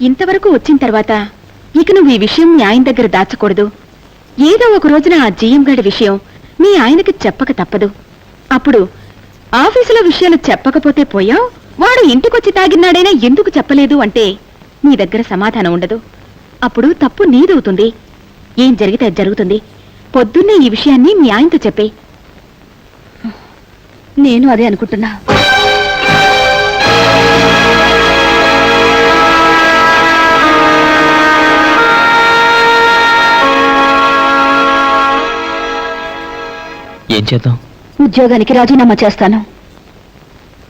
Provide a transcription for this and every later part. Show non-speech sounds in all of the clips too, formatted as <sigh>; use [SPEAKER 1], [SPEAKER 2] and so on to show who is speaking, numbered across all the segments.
[SPEAKER 1] ఇంతవరకు వచ్చిన తర్వాత ఇక నువ్వు ఈ విషయం మీ ఆయన దగ్గర దాచకూడదు. ఏదో ఒక రోజున ఆ జీఎం గడి విషయం మీ ఆయనకి చెప్పక తప్పదు. అప్పుడు ఆఫీసులో విషయాలు చెప్పకపోతే పోయావు? వాడు ఇంటికొచ్చి తాగినాడైనా ఎందుకు చెప్పలేదు అంటే నీ దగ్గర సమాధానం ఉండదు. అప్పుడు తప్పు నీదవుతుంది. ఏం జరిగితే జరుగుతుంది. పొద్దున్నే ఈ విషయాన్ని మీ ఆయనతో చెప్పే. నేను అదే అనుకుంటున్నా.
[SPEAKER 2] ఏం చేద్దాం?
[SPEAKER 1] ఉద్యోగానికి రాజీనామా చేస్తాను.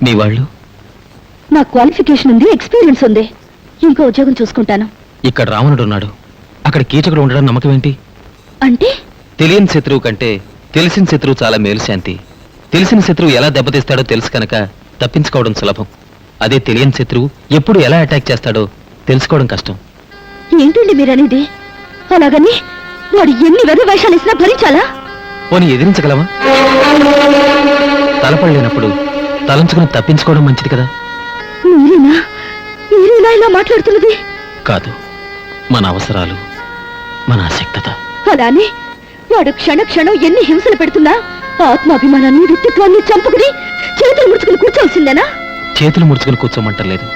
[SPEAKER 2] మీ వాళ్ళు?
[SPEAKER 1] నా క్వాలిఫికేషన్ ఉంది ఎక్స్పీరియన్స్ ఉంది. ఇంకో ఉద్యోగం చూసుకుంటాను.
[SPEAKER 2] ఇక్కడ రావణుడు ఉన్నాడు. అక్కడ కీచకుడు ఉండడం నమ్మకం ఏంటి?
[SPEAKER 1] అంటే?
[SPEAKER 2] తెలియని శత్రువు కంటే తెలిసిన శత్రువు చాలా మేలు శాంతి. తెలిసిన శత్రువు ఎలా దెబ్బతీస్తాడో తెలుసు కనుక తప్పించుకోవడం సులభం. అదే తెలియని శత్రువు ఎప్పుడు ఎలా అటాక్ చేస్తాడో తెలుసుకోవడం కష్టం.
[SPEAKER 1] ఏంటండి మీరనేది? అలాగని వాడు ఎన్ని వెర్రి వేషాలు ఇచ్చినా భరించాలా?
[SPEAKER 2] పోనీ ఎదిరించగలవా? తలపడలేనప్పుడు తలంచుకుని తప్పించుకోవడం మంచిది కదా?
[SPEAKER 1] మీరేనా? మీరేనా ఇలా మాట్లాడుతున్నది?
[SPEAKER 2] కాదు మన అవసరాలు మన ఆసక్తత.
[SPEAKER 1] అలానే వాడు క్షణ క్షణం ఎన్ని హింసలు పెడుతున్నా ఆత్మాభిమానాన్ని వ్యక్తిత్వాన్ని చంపుకుని చేతులు ముడుచుకుని కూర్చోవలసిందేనా?
[SPEAKER 2] చేతులు ముడుచుకుని కూర్చోమంటలేదు.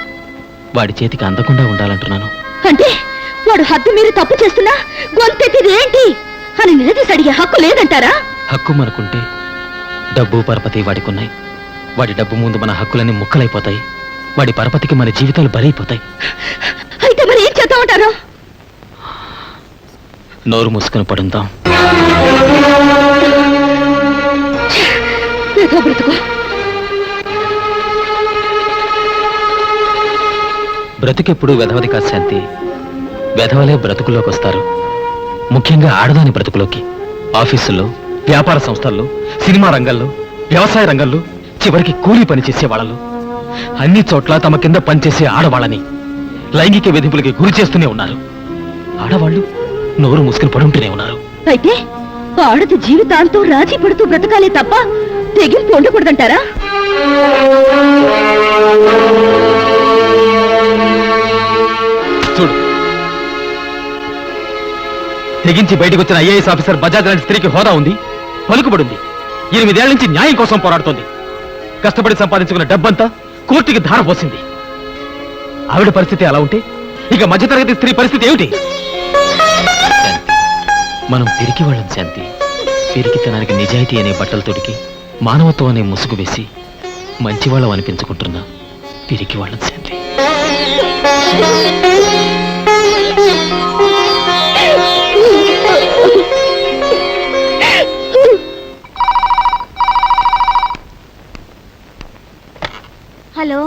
[SPEAKER 2] వాడి చేతికి అందకుండా ఉండాలంటున్నాను.
[SPEAKER 1] అంటే వాడు హద్దు మీరు తప్పు చేస్తున్నా గొంతెత్తిది ఏంటి అని నిలదీసి అడిగే హక్కు లేదంటారా?
[SPEAKER 2] హక్కు మనకుంటే డబ్బు పరపతి వాడికున్నాయి. వాడి డబ్బు ముందు మన హక్కులన్నీ ముక్కలైపోతాయి. వాడి పరపతికి మన జీవితాలు బలైపోతాయి.
[SPEAKER 1] అయితే మరి ఏం చేద్దామంటారు
[SPEAKER 2] నోరు మూసుకుని పడుందాం.
[SPEAKER 1] ఏదో బ్రతుకు.
[SPEAKER 2] బ్రతుకెప్పుడు వెధవది కాదు శాంతి. వెధవలే బ్రతుకులోకి వస్తారు ముఖ్యంగా ఆడదాని బ్రతుకులోకి. ఆఫీసుల్లో వ్యాపార సంస్థల్లో సినిమా రంగంలో వ్యవసాయ రంగంలో చివరికి కూలీ పని చేసే వాళ్ళలో. అన్ని చోట్ల తమ కింద పనిచేసే ఆడవాళ్ళని లైంగిక వేధింపులకి గురి చేస్తూనే ఉన్నారు. ఆడవాళ్ళు నోరు మూసుకుని పడుంటూనే ఉన్నారు.
[SPEAKER 1] అయితే ఆడది జీవితాంతం రాజీ పడుతూ బ్రతకాలే తప్ప తెగింపు ఉండకూడదంటారా?
[SPEAKER 2] తెగించి బయటకు వచ్చిన ఐఏఎస్ ఆఫీసర్ బజాజ్ లాంటి స్త్రీకి హోదా ఉంది పలుకుబడింది. ఎనిమిదేళ్ళ నుంచి న్యాయం కోసం పోరాడుతోంది. కష్టపడి సంపాదించుకున్న డబ్బంతా కోర్టుకి ధారపోసింది ఆవిడ పరిస్థితి అలా ఉంటే ఇక మధ్యతరగతి స్త్రీ పరిస్థితి ఏమిటి? మనం పిరికి వాళ్ళం శాంతి. పిరికితనానికి నిజాయితీ అనే బట్టలతోటికి మానవత్వం అనే ముసుగు వేసి మంచివాళ్ళం అనిపించుకుంటున్నా పిరికి వాళ్ళం శాంతి.
[SPEAKER 3] హలో?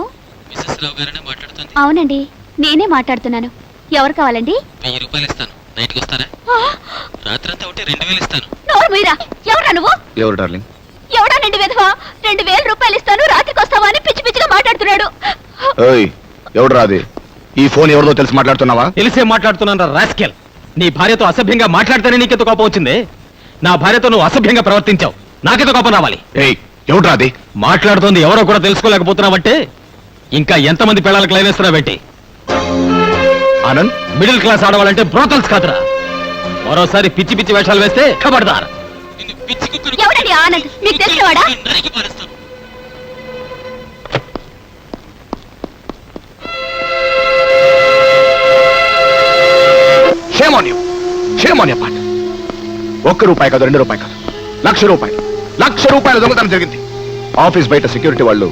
[SPEAKER 2] మిస్సెస్ రావు గారనే మాట్లాడుతుంది?
[SPEAKER 3] అవునండి నేనే మాట్లాడుతున్నాను. ఎవరు కావాలండి?
[SPEAKER 2] వెయ్యి రూపాయలు ఇస్తాను. నైట్కి వస్తారా? రాత్రంతా ఉంటే రెండు వేలు ఇస్తాను.
[SPEAKER 3] నోరు మీరా? ఎవరా నువ్వు?
[SPEAKER 4] ఎవరు డార్లింగ్?
[SPEAKER 3] ఎవడా నిండి విధవా? రెండు వేల రూపాయలు ఇస్తాను రాత్రికి వస్తావా అని పిచ్చి పిచ్చిగా మాట్లాడుతున్నాడు.
[SPEAKER 4] ఏయ్ ఎవడు రాది ఈ ఫోన్ ఎవరిదో తెలిసి మాట్లాడుతున్నావా?
[SPEAKER 2] తెలిసే మాట్లాడుతున్నాను రాస్కెల్. నీ భార్యతో అసభ్యంగా మాట్లాడితేనే నీకెంత కోపం వచ్చింది? నా భార్యతో నువ్వు అసభ్యంగా ప్రవర్తించావు. నాకెంత కోపం రావాలి?
[SPEAKER 4] ఏయ్ ఎవడు రాది
[SPEAKER 2] మాట్లాడుతోంది ఎవరో కూడా తెలుసుకోలేకపోతున్నావంటే? ఇంకా ఎంతమంది పిల్లలకు లైన్ వేస్తున్నావేంటి
[SPEAKER 4] ఆనంద్?
[SPEAKER 2] మిడిల్ క్లాస్ ఆడవాలంటే బ్రోతల్స్ కాదురా. మరోసారి పిచ్చి పిచ్చి వేషాలు వేస్తే ఖబర్దార్
[SPEAKER 3] ఎవడండి ఆనంద్? మీకు తెలిసినవాడా
[SPEAKER 4] షేమోన్ యూ షేమోన్ పాట. ఒక్క రూపాయి కాదు రెండు రూపాయి కాదు. లక్ష రూపాయలు. లక్ష రూపాయల దొంగతనం జరిగింది. ఆఫీస్ బయట సెక్యూరిటీ వాళ్ళు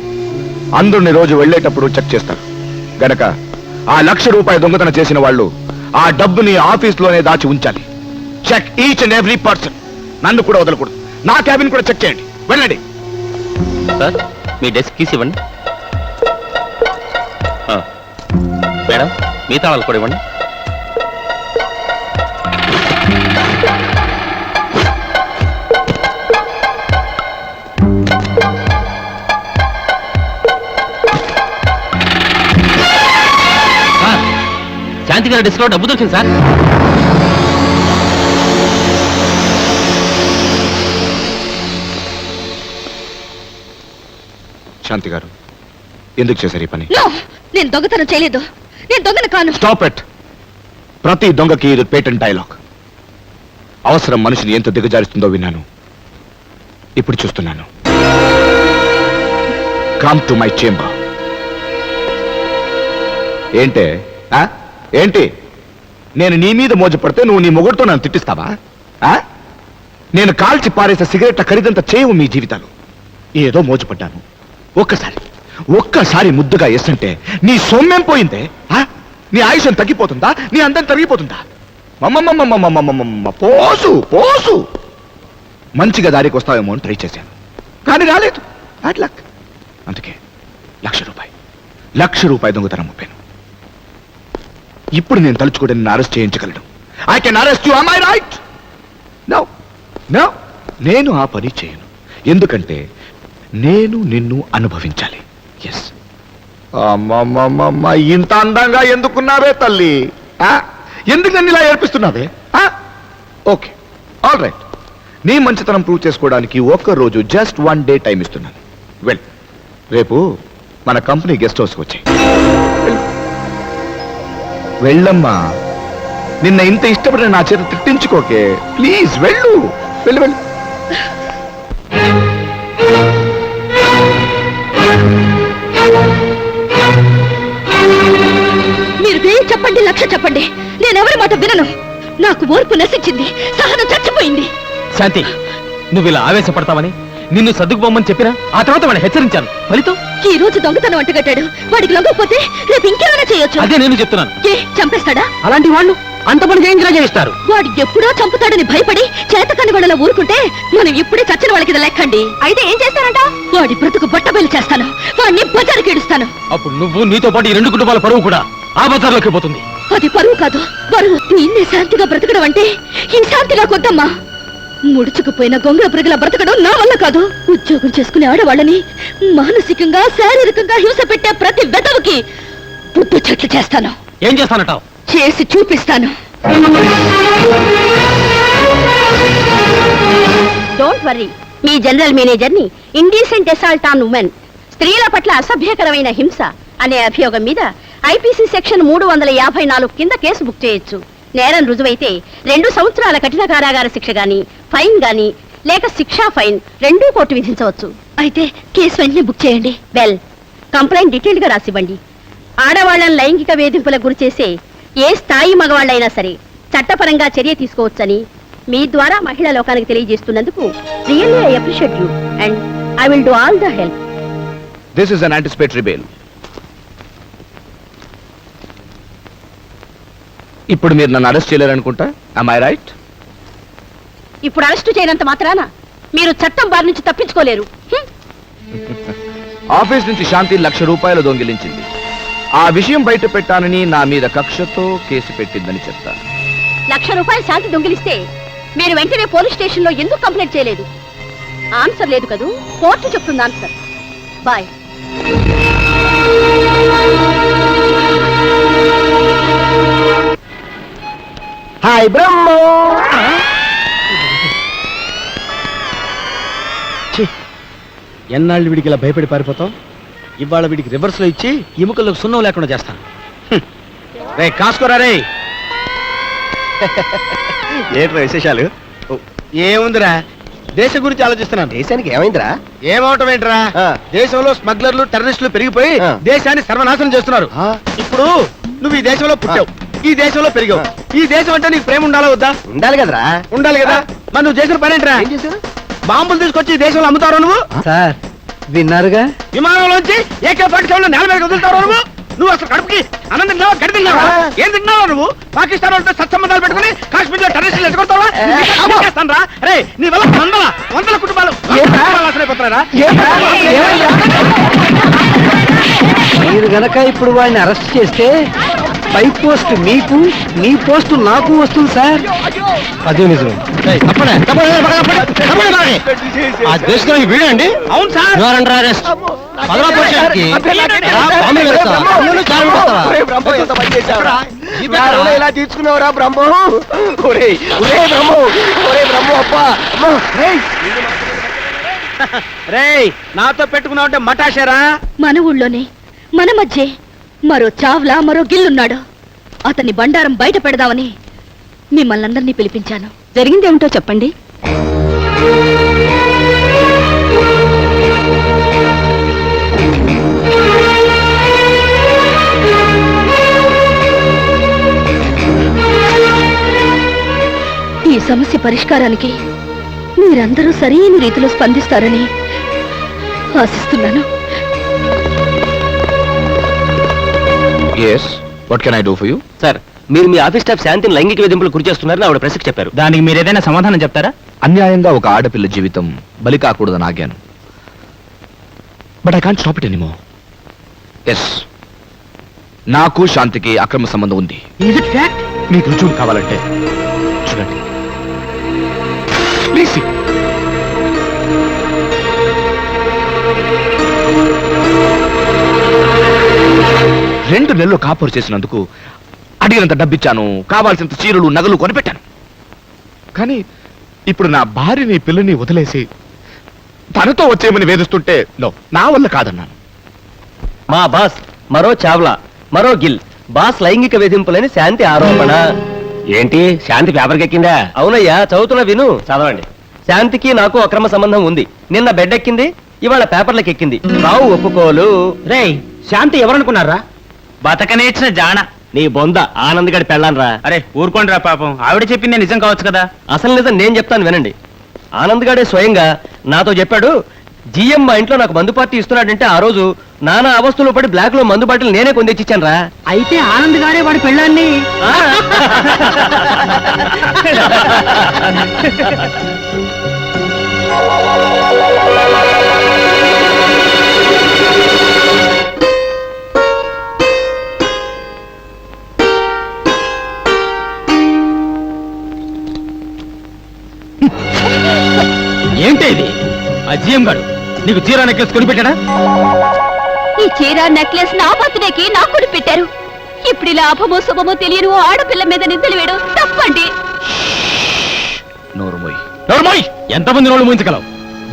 [SPEAKER 4] అందరిని రోజు వెళ్ళేటప్పుడు చెక్ చేస్తారు. గనక ఆ లక్ష రూపాయల దొంగతనం చేసిన వాళ్ళు ఆ డబ్బుని ఆఫీస్లోనే దాచి ఉంచాలి. Check each and every person నన్ను కూడా వదలకూడదు. నా క్యాబిన్ కూడా చెక్ చేయండి. వెళ్ళండి.
[SPEAKER 2] సార్ మీ డెస్క్ కీస్ ఇవ్వండి. మేడం మీ తాళాలు కూడా ఇవ్వండి. శాంతి గారి డెస్క్లో డబ్బు దొరికింది సార్.
[SPEAKER 4] శాంతి గారు ఎందుకు చేశారు ఈ పని?
[SPEAKER 1] నేను దొంగతనం చేయలేదు.
[SPEAKER 3] నేను దొంగను కాను.
[SPEAKER 4] స్టాప్ ఇట్ ప్రతి దొంగకి ఇది పేటెంట్ డైలాగ్ అవసరం మనిషిని ఎంత దిగజారుస్తుందో విన్నాను. ఇప్పుడు చూస్తున్నాను. కమ్ టు మై చేంబర్ ఏంటే ఆ? ఏంటి? నేను నీ మీద మోజపడితే నువ్వు నీ మొగుడుతో నన్ను తిట్టిస్తావా? ఆ? నేను కాల్చి పారేసే సిగరెట్ల ఖరీదంత చేయవు మీ జీవితాలు. ఏదో మోజపడ్డాను. ఒక్కసారి ఒక్కసారి ముద్దుగా ఎస్సంటే నీ సొమ్మేం పోయిందే ఆ? నీ ఆయుషం తగ్గిపోతుందా? నీ అందం తరిగిపోతుందా? మమ్మమ్మమ్మమ్మమ్మమ్మమ్మ పోసు పోసు. మంచిగా దారికి వస్తావేమో అని ట్రై చేశాను. కానీ రాలేదు. బ్యాడ్ లక్ అందుకే లక్ష రూపాయి. లక్ష రూపాయి దొంగతనం ముప్పాను ఇప్పుడు నేను తలుచుకోవడం arrest చేయించగలను. I can arrest you am I right no no నేను ఆ పని చేయను. ఎందుకంటే నేను నిన్ను అనుభవించాలి. ఎస్ ఇంత అందంగా ఎందుకున్నావే తల్లి? ఆ? ఎందుకు నన్ను ఇలా ఏర్పిస్తున్నావే ఓకే ఆల్ రైట్ నీ మంచితనం ప్రూవ్ చేసుకోవడానికి ఒక్క రోజు జస్ట్ వన్ డే టైం ఇస్తున్నాను. వెల్ రేపు మన కంపెనీ గెస్ట్ హౌస్కి వచ్చాయి. వెళ్ళమ్మా. నిన్న ఇంత ఇష్టపడిన నా చేత తిట్టించుకోకే. ప్లీజ్ వెళ్ళు. వెళ్ళు వెళ్ళు.
[SPEAKER 3] మీరు వెయ్యి చెప్పండి లక్ష చెప్పండి. నేనెవరి మాట వినను. నాకు ఓర్పు నశించింది. సహనం చచ్చిపోయింది.
[SPEAKER 2] శాంతి నువ్వు ఇలా ఆవేశపడతావని? నిన్ను సర్దుకుపోమని చెప్పినా? ఆ తర్వాత వాడిని హెచ్చరించాను. ఫలితం?
[SPEAKER 3] ఈ రోజు దొంగతనం అంటగట్టాడు వాడికి లొంగకపోతే రేపు ఇంకేమైనా చేయొచ్చు.
[SPEAKER 2] అదే నేను చెప్తున్నాను.
[SPEAKER 3] ఏ చంపేస్తాడా?
[SPEAKER 2] అలాంటి వాళ్ళు అంత పని చేయించినా చేయిస్తారు
[SPEAKER 3] వాడు ఎప్పుడో చంపుతాడని భయపడి చేతకాని వాళ్ళ ఊరుకుంటే మనం ఇప్పుడే చచ్చిన వాళ్ళకి లెక్కండి. అయితే ఏం చేస్తారంట? వాడి బ్రతుకు బట్టబయలు చేస్తాను. వాడిని బజారుకి ఇడుస్తాను
[SPEAKER 2] అప్పుడు నువ్వు నీతో పాటు ఈ రెండు కుటుంబాల పరువు కూడా ఆ బజార్లోకి పోతుంది.
[SPEAKER 3] అది పరువు కాదు బరువు. దీన్ని శాంతిగా బ్రతకడం అంటే ఈ శాంతిగా కొద్దమ్మా. ముడుచుకుపోయిన గొంగళ పురుగుల బ్రతకడం నా వల్ల కాదు. ఉద్యోగం చేసుకునే ఆడవాళ్ళని మానసికంగా శారీరకంగా హింస పెట్టే ప్రతి వెదవుకి బుద్ధి చెట్లు చేస్తాను.
[SPEAKER 2] ఏం చేస్తానంటావు?
[SPEAKER 3] చేసి చూపిస్తాను. డోంట్ వర్రీ మీ జనరల్ మేనేజర్ని ఇండీసెంట్ అసాల్ట్ ఆన్ ఉమెన్ స్త్రీల పట్ల అసభ్యకరమైన హింస అనే అభియోగం మీద ఐపీసీ సెక్షన్ మూడు వందల యాభై నాలుగు కింద కేసు బుక్ చేయొచ్చు. నేరం రుజువైతే రెండు సంవత్సరాల కఠిన కారాగార శిక్ష గాని ఫైన్ గాని లేక శిక్షా ఫైన్ రెండూ కోర్టు విధించవచ్చు. అయితే కేసు వెంటనే బుక్ చేయండి. వెల్. కంప్లైంట్ డీటెయిల్గా రాసివ్వండి ఆడవాళ్ళను లైంగిక వేధింపులకు గురి చేసే ఏ స్థాయి మగవాళ్ళైనా సరే చట్టపరంగా చర్య తీసుకోవచ్చని మీ ద్వారా మహిళా లోకానికి తెలియజేస్తున్నందుకు really I appreciate you and I will do all the help.
[SPEAKER 4] This is an anticipatory bail ఇప్పుడు మీరు నన్ను అరెస్ట్ చేయలేరనుకుంటా? Am I రైట్
[SPEAKER 3] ఇప్పుడు అరెస్టు చేయనంత మాత్రాన మీరు చట్టం బారి నుంచి తప్పించుకోలేరు.
[SPEAKER 4] ఆఫీస్ నుంచి శాంతి లక్ష రూపాయలు దొంగిలించింది. ఆ విషయం బయట పెట్టానని నా మీద కక్షతో కేసు పెట్టిందని చెప్తాను
[SPEAKER 3] లక్ష రూపాయలు శాంతి దొంగిలిస్తే మీరు వెంటనే పోలీస్ స్టేషన్లో ఎందుకు కంప్లైంట్ చేయలేదు? ఆన్సర్ లేదు కదూ? కోర్టు చెప్తుంది ఆన్సర్. బాయ్.
[SPEAKER 4] హాయ్ బ్రహ్మ.
[SPEAKER 5] ఎన్నాళ్ళు వీడికి ఇలా భయపడి పారిపోతాం ఇవాళ వీడికి రివర్స్లో ఇచ్చి ఎముకలకు సున్నం లేకుండా చేస్తాను. రే కాసుకోరా రే
[SPEAKER 4] ఏంట్రా విశేషాలు?
[SPEAKER 5] ఏముందిరా? దేశం గురించి ఆలోచిస్తున్నాను.
[SPEAKER 6] దేశానికి ఏమైందిరా?
[SPEAKER 5] ఏమవటం ఏంట్రా. దేశంలో స్మగ్లర్లు టెర్రరిస్టులు పెరిగిపోయి. దేశాన్ని సర్వనాశనం చేస్తున్నారు. ఇప్పుడు నువ్వు ఈ దేశంలో పుట్టావు. ఈ దేశంలో పెరిగావు. ఈ దేశం అంటే నీకు ప్రేమ ఉండాలా వద్దా?
[SPEAKER 6] ఉండాలి కదరా.
[SPEAKER 5] ఉండాలి కదా. మరి నువ్వు చేసిన పని ఏంట్రా? బాంబులు తీసుకొచ్చి దేశంలో అమ్ముతావు నువ్వు?
[SPEAKER 6] సార్ విన్నారుగా?
[SPEAKER 5] విమానంలోంచి ఏకే పాటి సెవెన్ నేల మీద వదులుతావు నువ్వు? నువ్వు అసలు కడుపుకి అన్నం తిన్నావా గడి తిన్నావా ఏం తిన్నావా నువ్వు? పాకిస్తాన్ వాళ్ళతో సత్సంబంధాలు పెట్టుకుని కాశ్మీర్లో టెర్రరిస్టులు ఎదుగుతావా రా? రే నీ వల్ల వందల వందల కుటుంబాలు నాశనమైపోతున్నారా?
[SPEAKER 6] మీరు గనక ఇప్పుడు వాడిని అరెస్ట్ చేస్తే పై పోస్ట్ మీకు మీ పోస్ట్ నాకు వస్తుంది సార్. అదే నిజం.
[SPEAKER 5] ఏయ్, తప్పండి, తప్పండి, తప్పండి, తప్పండి, తప్పండి. ఆ దేశంలో వీడే అండి అవును సార్. పదవ రా?
[SPEAKER 6] ఇలా తీర్చుకున్నావురా బ్రహ్మో? ఒరే ఒరే బ్రహ్మో. ఒరే బ్రహ్మో అబ్బా. అమ్మో, రేయ్.
[SPEAKER 5] రేయ్ నాతో పెట్టుకున్నావు అంటే మటాషేరా?
[SPEAKER 3] మన ఊళ్ళోనే మన మధ్య మరో చావ్లా మరో గిల్లున్నాడు. అతన్ని బండారం బయట పెడదామని మిమ్మల్ని అందరినీ పిలిపించాను.
[SPEAKER 1] జరిగిందేమిటో చెప్పండి.
[SPEAKER 3] ఈ సమస్య పరిష్కారానికి మీరందరూ సరైన రీతిలో స్పందిస్తారని ఆశిస్తున్నాను.
[SPEAKER 4] Yes what can I do for you
[SPEAKER 2] sir మీరు మీ ఆఫీస్ స్టాఫ్ శాంతిని లైంగిక వేధింపులు గురి చేస్తున్నారని ఆవిడ ప్రెస్కి చెప్పారు.
[SPEAKER 5] దానికి మీరు ఏదైనా సమాధానం చెప్తారా?
[SPEAKER 4] అన్యాయంగా ఒక ఆడపిల్ల జీవితం బలి కాకూడదని ఆగాను. But I can't stop it anymore yes నాకు శాంతికి అక్రమ సంబంధం ఉంది. మీకు రుజువు కావాలంటే చూడండి. ప్లీజ్ రెండు నెలలు కాపురు చేసినందుకు అడిగినంత డబ్బిచ్చాను కావాల్సినంత చీరలు నగలు కొనిపెట్టాను. కానీ ఇప్పుడు నా భార్యని పిల్లని వదిలేసి తనతో వచ్చేయమని వేధిస్తుంటే నో నా వల్ల కాదన్నాను.
[SPEAKER 2] మా బాస్ మరో చావ్లా మరో గిల్ బాస్ లైంగిక వేధింపులని శాంతి ఆరోపణ. ఏంటి? శాంతి పేపర్కి ఎక్కిందా అవునయ్యా చదువుతున్న విను. చదవండి. శాంతికి నాకు అక్రమ సంబంధం ఉంది. నిన్న బెడ్ ఎక్కింది ఇవాళ పేపర్లకు ఎక్కింది రావు ఒప్పుకోలు.
[SPEAKER 5] రేయ్ శాంతి ఎవరనుకున్నారా? బతకనేచ్చిన జాణ.
[SPEAKER 2] నీ బొంద ఆనంద్ గడి పెళ్ళాన్రా.
[SPEAKER 5] అరే ఊరుకోండిరా పాపం. ఆవిడ చెప్పిందే నిజం కావచ్చు కదా?
[SPEAKER 2] అసలు నిజం నేను చెప్తాను వినండి. ఆనంద్ గాడే స్వయంగా నాతో చెప్పాడు జిఎం మా ఇంట్లో నాకు మందు పార్టీ ఇస్తున్నాడంటే ఆ రోజు నానా అవస్థలో పడి బ్లాక్లో మందు బాటిల్ నేనే కొని తెచ్చిచ్చాను రా
[SPEAKER 6] అయితే ఆనంద్ గారే వాడి పెళ్ళాన్ని? <laughs>
[SPEAKER 2] జిఎం గాడు. నీకు చీర నెక్లెస్ కొనిపెట్టాడా
[SPEAKER 3] ఈ చీర నెక్లెస్ నా బర్త్డేకి నాకు కొని పెట్టారు. ఇప్పుడు ఇలా అభమో శుభమో తెలియని ఓ ఆడపిల్ల మీద నిద్రలు వేయడం తప్పండి.
[SPEAKER 4] నోరుమోయ్
[SPEAKER 2] నోర్మోయ్ ఎంతమంది నోళ్ళు ముంచగలవు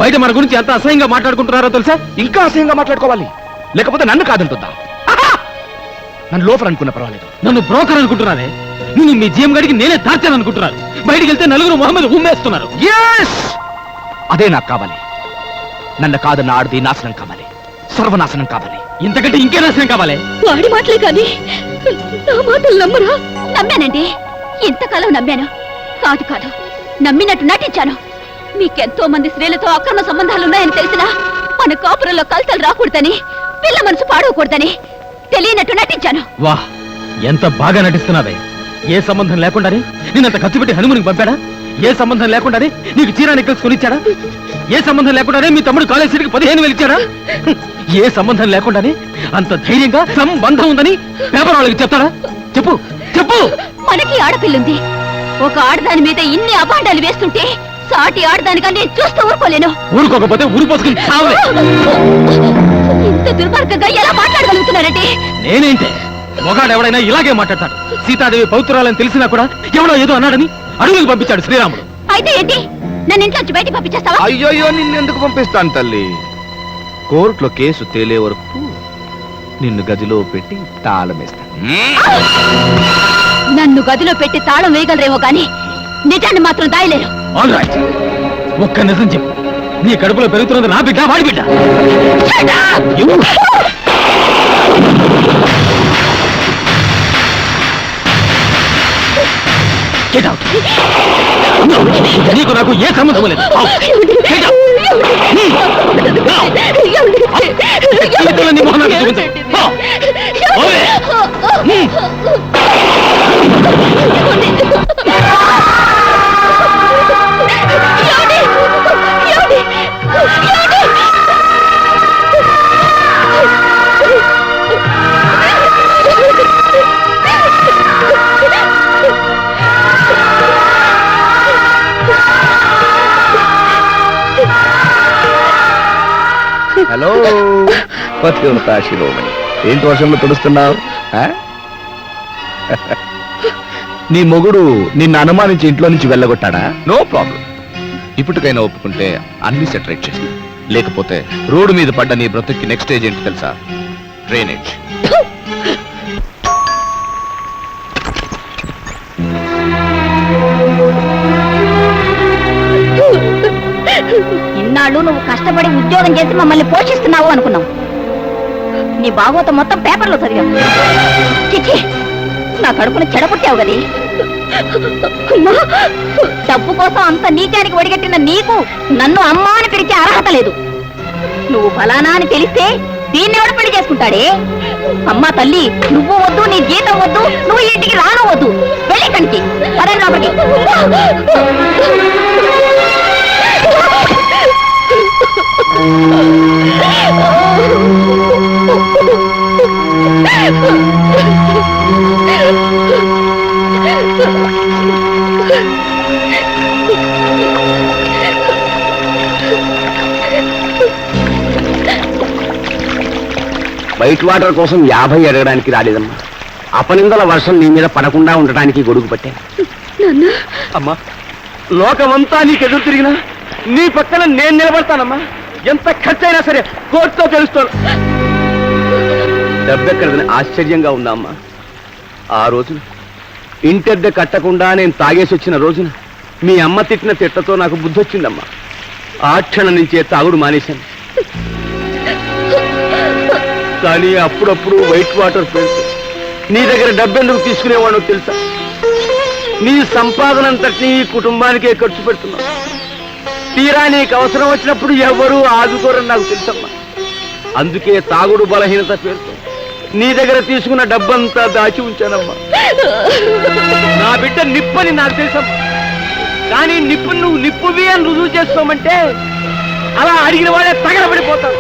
[SPEAKER 2] బయట మన గురించి ఎంత అసహ్యంగా మాట్లాడుకుంటున్నారో తెలుసా?
[SPEAKER 4] ఇంకా అసహ్యంగా మాట్లాడుకోవాలి. లేకపోతే నన్ను కాదంటుందా! నన్ను లోపల అనుకున్న పర్వాలేదు.
[SPEAKER 2] నన్ను బ్రోకర్ అనుకుంటున్నానే నిన్ను మీ జిఎం గడికి నేనే తార్చాను అనుకుంటున్నారు బయటికి వెళ్తే నలుగురు మొహమ్మద్ ఉమ్మేస్తున్నారు.
[SPEAKER 4] అదే నాకు కావాలి. నన్ను కాదన్న ఆడది నాశనం కావాలి. సర్వనాశనం కావాలి.
[SPEAKER 2] ఇంతకంటే ఇంకే నాశనం కావాలి.
[SPEAKER 3] వాడి మాటలే కానీ నా మాటలు నమ్మరా? నమ్మానండి. ఇంతకాలం నమ్మాను. కాదు కాదు. నమ్మినట్టు నటించాను. మీకెంతో మంది స్త్రీలతో అక్రమ సంబంధాలున్నాయని తెలిసినా మన కాపురంలో కలతలు రాకూడదని పిల్ల మనసు పాడవకూడదని తెలియనట్టు నటించాను.
[SPEAKER 2] వా ఎంత బాగా నటిస్తున్నావే. ఏ సంబంధం లేకుండానే నిన్నంత ఖర్చు పెట్టి హనుమనికి పంపాడా? ఏ సంబంధం లేకుండానే నీకు చీర నెక్కల్స్ కొనిచ్చాడా? ఏ సంబంధం లేకుండానే మీ తమ్ముడు కాలేజ్ సీట్కి పదిహేను వేలు ఇచ్చాడా. ఏ సంబంధం లేకుండానే అంత ధైర్యంగా సంబంధం ఉందని పేపర్ వాళ్ళకి చెప్తాడా? చెప్పు చెప్పు!
[SPEAKER 3] మనకి ఆడపిల్లుంది. ఒక ఆడదాని మీద ఇన్ని అభాండాలు వేస్తుంటే సాటి ఆడదానిగా నేను చూస్తూ ఊరుకోలేను.
[SPEAKER 2] ఊరుకోకపోతే ఊరు పోసుకుని చావలే
[SPEAKER 3] ఇంత దుర్మార్గంగా ఎలా మాట్లాడగలుగుతున్నారంటే
[SPEAKER 2] నేనేంటే? మొగాడు ఎవడైనా ఇలాగే మాట్లాడతాడు. సీతాదేవి పౌత్రాలని తెలిసినా కూడా ఎవడో ఏదో అన్నాడని అడుగులకు పంపించాడు శ్రీరాముడు.
[SPEAKER 3] అయితే ఏంటి? నన్ను ఇంట్లోంచి బయటికి పంపించేస్తావా?
[SPEAKER 4] అయ్యోయ్యో నిన్నెందుకు పంపిస్తాను తల్లి? కోర్టులో కేసు తేలే వరకు నిన్ను గదిలో పెట్టి తాళమేస్తాను
[SPEAKER 3] నన్ను గదిలో పెట్టి తాళం వేయగలరేమో గాని నిజాన్ని మాత్రం దాయలేరు.
[SPEAKER 2] ఆల్ రైట్ ఒక్క నిజం చెప్పు. నీ కడుపులో పెరుగుతున్నది నా బిడ్డ వాడి బిడ్డ. గెట్ అవుట్ నీకు నాకు ఏ సంబంధం లేదు Out. Get out. Hmm. చూపించు. పో.
[SPEAKER 4] పతివ్రత శిరోమణి ఏంటి వర్షంలో తుడుస్తున్నావు? నీ మొగుడు నిన్ను అనుమానించి ఇంట్లో నుంచి వెళ్ళగొట్టాడా? నో ప్రాబ్లం ఇప్పటికైనా ఒప్పుకుంటే అన్ని సెటరేట్ చేసి లేకపోతే రోడ్డు మీద పడ్డ నీ బ్రతుక్కి నెక్స్ట్ స్టేజ్ ఏంటి తెలుసా? డ్రైనేజ్
[SPEAKER 7] ఇన్నాళ్ళు నువ్వు కష్టపడి ఉద్యోగం చేసి మమ్మల్ని పోషిస్తున్నావు అనుకున్నావు నీ బాగోత మొత్తం పేపర్లో చదివాం చిచ్చి నా కడుపును చెడపుట్టావు గది డబ్బు కోసం అంత నీచానికి ఒడిగట్టిన నీకు నన్ను అమ్మా అని పిలిచే అర్హత లేదు నువ్వు ఫలానా అని తెలిస్తే దీన్ని ఎవడు పెళ్ళి చేసుకుంటాడే అమ్మా తల్లి నువ్వు వద్దు నీ జీతం వద్దు నువ్వు ఇంటికి రాను వద్దు వెళ్ళి కనికి పదండి లోపలికి
[SPEAKER 6] వైట్ వాటర్ కోసం యాభై అడగడానికి రాలేదమ్మా. అపనిందల వర్షం నీ మీద పడకుండా ఉండటానికి గొడుగు పట్టాను అమ్మా లోకమంతా నీకు ఎదురు తిరిగినా నీ పక్కన నేను నిలబడతానమ్మా. ఎంత ఖర్చైనా సరే కోర్టుతో తెలుస్తాను దెబ్బెక్కడదని ఆశ్చర్యంగా ఉందమ్మా. ఆ రోజున ఇంటెద్ద కట్టకుండా నేను తాగేసి వచ్చిన రోజున మీ అమ్మ తిట్టిన తిట్టతో నాకు బుద్ధి వచ్చిందమ్మా. ఆ క్షణం నుంచే తాగుడు మానేశాను. కానీ అప్పుడప్పుడు వైట్ వాటర్ పేరుతో నీ దగ్గర డబ్బెందుకు తీసుకునేవాడు తెలుసా? నీ సంపాదన ఈ కుటుంబానికే ఖర్చు పెడుతున్నావు తీరా నీకు అవసరం వచ్చినప్పుడు ఎవరూ ఆదుకోరని నాకు తెలుసమ్మా. అందుకే తాగుడు బలహీనత పేరుతో నీ దగ్గర తీసుకున్న డబ్బంతా దాచి ఉంచానమ్మా. నా బిడ్డ నిప్పని నాకు తెలుసమ్మా కానీ నిప్పు నువ్వు నిప్పువి అని రుజువు చేస్తామంటే అలా అడిగిన వాళ్ళే తగలబడిపోతాడు.